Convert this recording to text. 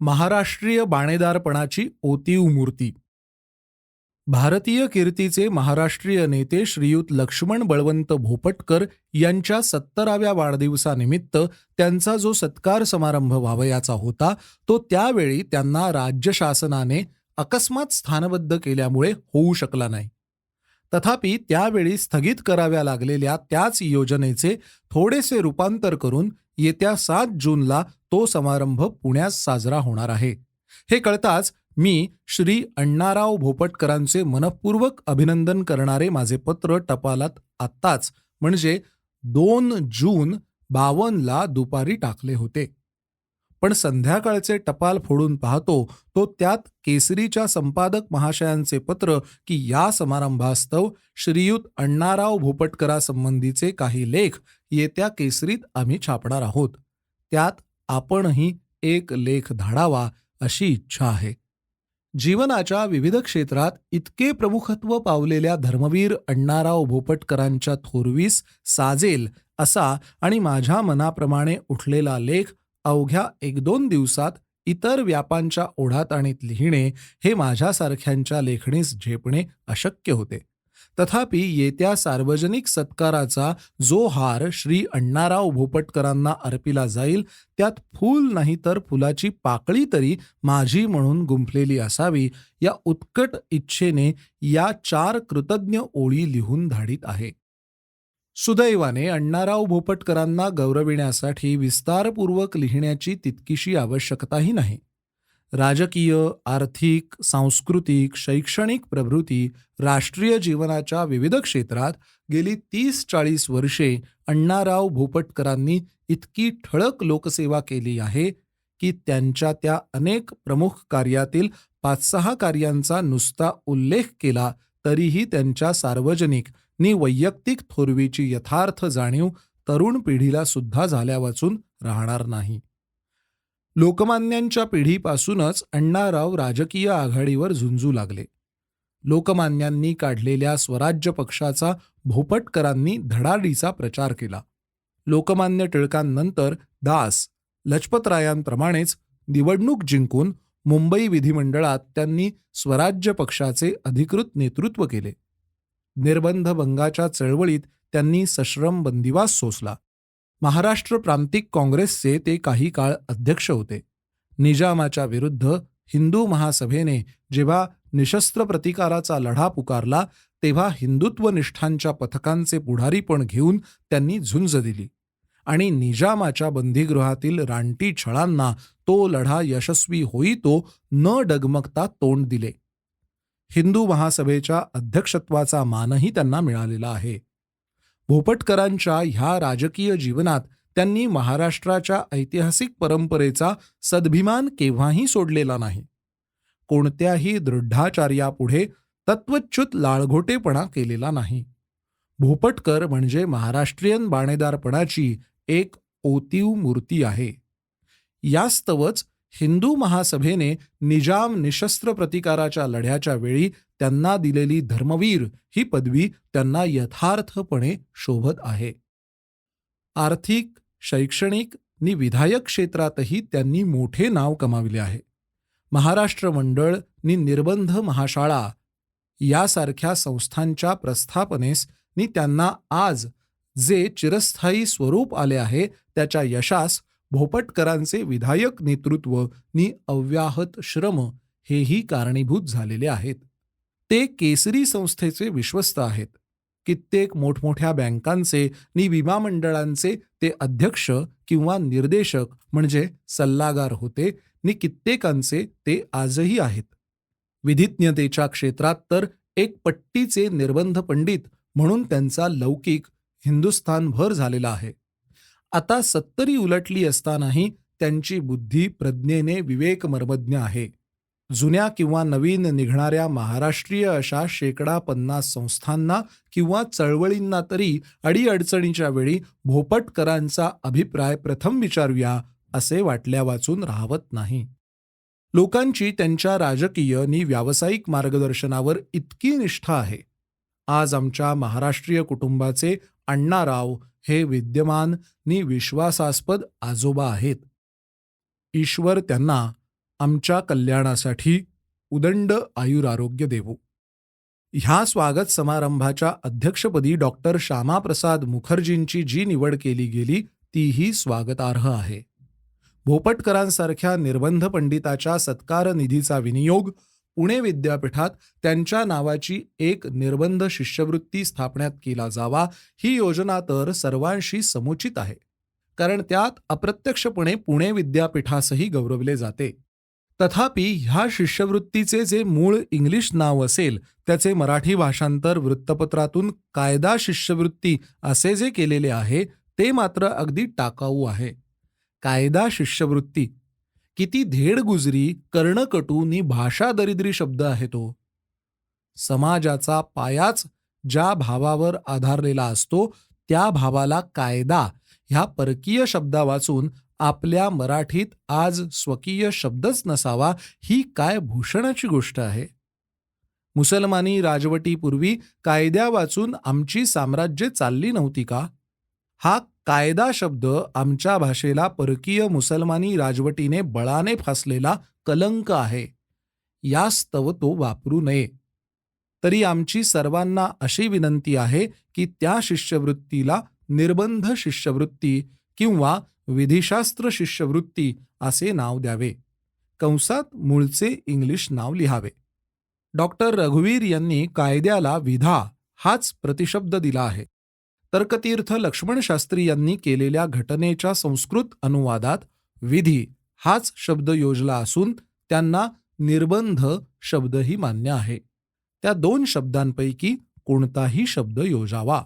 महाराष्ट्रीय बाणेदारपणाची ओतीव मूर्ती भारतीय कीर्तीचे महाराष्ट्रीय नेते श्रीयुत लक्ष्मण बळवंत भोपटकर यांच्या सत्तराव्या वाढदिवसानिमित्त त्यांचा जो सत्कार समारंभ व्हावयाचा होता तो त्यावेळी त्यांना राज्य शासनाने अकस्मात स्थानबद्ध केल्यामुळे होऊ शकला नाही. तथापि त्यावेळी स्थगित कराव्या लागलेल्या त्याच योजनेचे थोडेसे रूपांतर करून येत्या सात जूनला तो समारंभ पुण्यात साजरा होणार आहे. हे कळताच मी श्री अण्णाराव भोपटकरांचे मनपूर्वक अभिनंदन करणारे माझे पत्र टपालात आत्ताच म्हणजे दोन जून बावनला दुपारी टाकले होते. पण संध्याकाळचे टपाल फोडून पाहतो तो त्यात केसरीच्या संपादक महाशयांचे पत्र की या समारंभास्तव श्रीयुत अण्णाराव भोपटकरासंबंधीचे काही लेख येत्या केसरीत आम्ही छापणार आहोत. त्यात आपणही एक लेख धाडावा अशी इच्छा आहे. जीवनाच्या विविध क्षेत्रात इतके प्रमुखत्व पावलेल्या धर्मवीर अण्णाराव भोपटकरांच्या थोरवीस साजेल असा आणि माझ्या मनाप्रमाणे उठलेला लेख अवघ्या एक दोन दिवसात इतर व्यापांच्या ओढाताणीत लिहिणे हे माझ्यासारख्यांच्या लेखणीस झेपणे अशक्य होते. तथापि येत्या सार्वजनिक सत्काराचा जो हार श्री अण्णाराव भोपटकरांना अर्पिला जाईल त्यात फूल नाही तर फुलाची पाकळी तरी माझी म्हणून गुंफलेली असावी या उत्कट इच्छेने या चार कृतज्ञ ओळी लिहून धाडीत आहे. सुदैवाने अण्णाराव भोपटकरांना गौरविण्यासाठी विस्तारपूर्वक लिहिण्याची तितकीशी आवश्यकताही नाही. राजकीय आर्थिक सांस्कृतिक शैक्षणिक प्रवृत्ती राष्ट्रीय जीवनाच्या विविध क्षेत्रात गेली तीस चाळीस वर्षे अण्णाराव भोपटकरांनी इतकी ठळक लोकसेवा केली आहे की त्यांच्या त्या अनेक प्रमुख कार्यातील पाच सहा कार्यांचा नुसता उल्लेख केला तरीही त्यांच्या सार्वजनिक नि वैयक्तिक थोरवीची यथार्थ जाणीव तरुण पिढीला सुद्धा झाल्या वाचून राहणार नाही. लोकमान्यांच्या पिढीपासूनच अण्णाराव राजकीय आघाडीवर झुंजू लागले. लोकमान्यांनी काढलेल्या स्वराज्य पक्षाचा भोपटकरांनी धडाडीचा प्रचार केला. लोकमान्य टिळकांनंतर दास लजपतरायांप्रमाणेच निवडणूक जिंकून मुंबई विधिमंडळात त्यांनी स्वराज्य पक्षाचे अधिकृत नेतृत्व केले. निर्बंध भंगाच्या चळवळीत त्यांनी सश्रम बंदिवास सोसला. महाराष्ट्र प्रांतिक काँग्रेसचे ते काही काळ अध्यक्ष होते. निजामाच्या विरुद्ध हिंदू महासभेने जेव्हा निशस्त्र प्रतिकाराचा लढा पुकारला तेव्हा हिंदुत्व निष्ठांच्या पथकांचे पुढारीपण घेऊन त्यांनी झुंज दिली आणि निजामाच्या बंदीगृहातील रानटी छळांना तो लढा यशस्वी होईतो न डगमगता तोंड दिले. हिंदू महासभेच्या अध्यक्षत्वाचा मानही त्यांना मिळालेला आहे. भोपटकरांच्या ह्या राजकीय जीवनात त्यांनी महाराष्ट्राच्या ऐतिहासिक परंपरेचा सद्भिमान केव्हाही सोडलेला नाही. कोणत्याही दृढाचार्यापुढे तत्वच्युत लाळघोटेपणा केलेला नाही. भोपटकर म्हणजे महाराष्ट्रीयन बाणेदारपणाची एक ओतीव मूर्ती आहे. यास्तवच हिंदू महासभेने निजाम निशस्त्र प्रतिकाराच्या लढ्याच्या वेळी त्यांना दिलेली धर्मवीर ही पदवी त्यांना यथार्थपणे शोभत आहे. आर्थिक शैक्षणिक नि विधायक क्षेत्रातही त्यांनी मोठे नाव कमावले आहे. महाराष्ट्र मंडळ नि निर्बंध महाशाळा यासारख्या संस्थांच्या प्रस्थापनेस नि त्यांना आज जे चिरस्थायी स्वरूप आले आहे त्याच्या यशास भोपटकरांचे विधायक नेतृत्व नि अव्याहत श्रम हेही कारणीभूत झालेले आहेत. ते केसरी संस्थेचे विश्वस्त आहेत. कित्येक मोठमोठ्या बँकांचे नि विमा मंडळांचे ते अध्यक्ष किंवा निर्देशक म्हणजे सल्लागार होते नि कित्येकांचे ते आजही आहेत. विधिज्ञतेच्या क्षेत्रात तर एक पट्टीचे निर्बंध पंडित म्हणून त्यांचा लौकिक हिंदुस्थानभर झालेला आहे. आता सत्तरी उलटली असतानाही त्यांची बुद्धी प्रज्ञेने विवेक मर्मज्ञ आहे. जुन्या किंवा नवीन निघणाऱ्या महाराष्ट्रीय अशा शेकडा पन्नास संस्थांना किंवा चळवळींना तरी अडीअडचणीच्या वेळी भोपटकरांचा अभिप्राय प्रथम विचारूया असे वाटल्या वाचून राहवत नाही. लोकांची त्यांच्या राजकीय नि व्यावसायिक मार्गदर्शनावर इतकी निष्ठा आहे. आज आमच्या महाराष्ट्रीय कुटुंबाचे अण्णाराव हे विद्यमान नि विश्वासास्पद आजोबा आहेत. ईश्वर त्यांना आमच्या कल्याणासाठी उदंड आयुरारोग्य देवो. ह्या स्वागत समारंभाच्या अध्यक्षपदी डॉक्टर श्यामाप्रसाद मुखर्जींची जी निवड केली गेली तीही स्वागतार्ह आहे. भोपटकरांसारख्या निर्बंध पंडिताच्या सत्कार निधीचा विनियोग पुणे विद्यापीठात त्यांच्या नावाची एक निर्बंध शिष्यवृत्ती स्थापण्यात केला जावा ही योजना तर सर्वांशी समुचित आहे. कारण त्यात अप्रत्यक्षपणे पुणे विद्यापीठासही गौरवले जाते. तथापि ह्या शिष्यवृत्तीचे जे मूळ इंग्लिश नाव असेल त्याचे मराठी भाषांतर वृत्तपत्रातून कायदा शिष्यवृत्ती असे जे केलेले आहे ते मात्र अगदी टाकाऊ आहे. कायदा शिष्यवृत्ती किती धेडगुजरी कर्णकटू नि भाषा दरिद्री शब्द आहे तो. समाजाचा पायाच ज्या भावावर आधारलेला असतो त्या भावाला कायदा ह्या परकीय शब्दा वाचून आपल्या मराठीत आज स्वकीय शब्दच नसावा ही काय भूषणाची गोष्ट आहे? मुसलमानी राजवटीपूर्वी कायद्या वाचून आमची साम्राज्ये चालली नव्हती का? हा कायदा शब्द आमच्या भाषेला परकीय मुसलमानी राजवटीने बळाने फासलेला कलंक आहे. यास्तव तो वापरू नये. तरी आमची सर्वांना अशी विनंती आहे की त्या शिष्यवृत्तीला निर्बंध शिष्यवृत्ती किंवा विधिशास्त्र शिष्यवृत्ती असे नाव द्यावे. कंसात मूळचे इंग्लिश नाव लिहावे. डॉक्टर रघुवीर यांनी कायद्याला विधा हाच प्रतिशब्द दिला आहे. तर्कतीर्थ लक्ष्मण शास्त्री यांनी केलेल्या घटनेच्या संस्कृत अनुवादात विधी हाच शब्द योजला असून त्यांना निर्बंध शब्दही मान्य आहे. त्या दोन शब्दांपैकी कोणताही शब्द योजावा.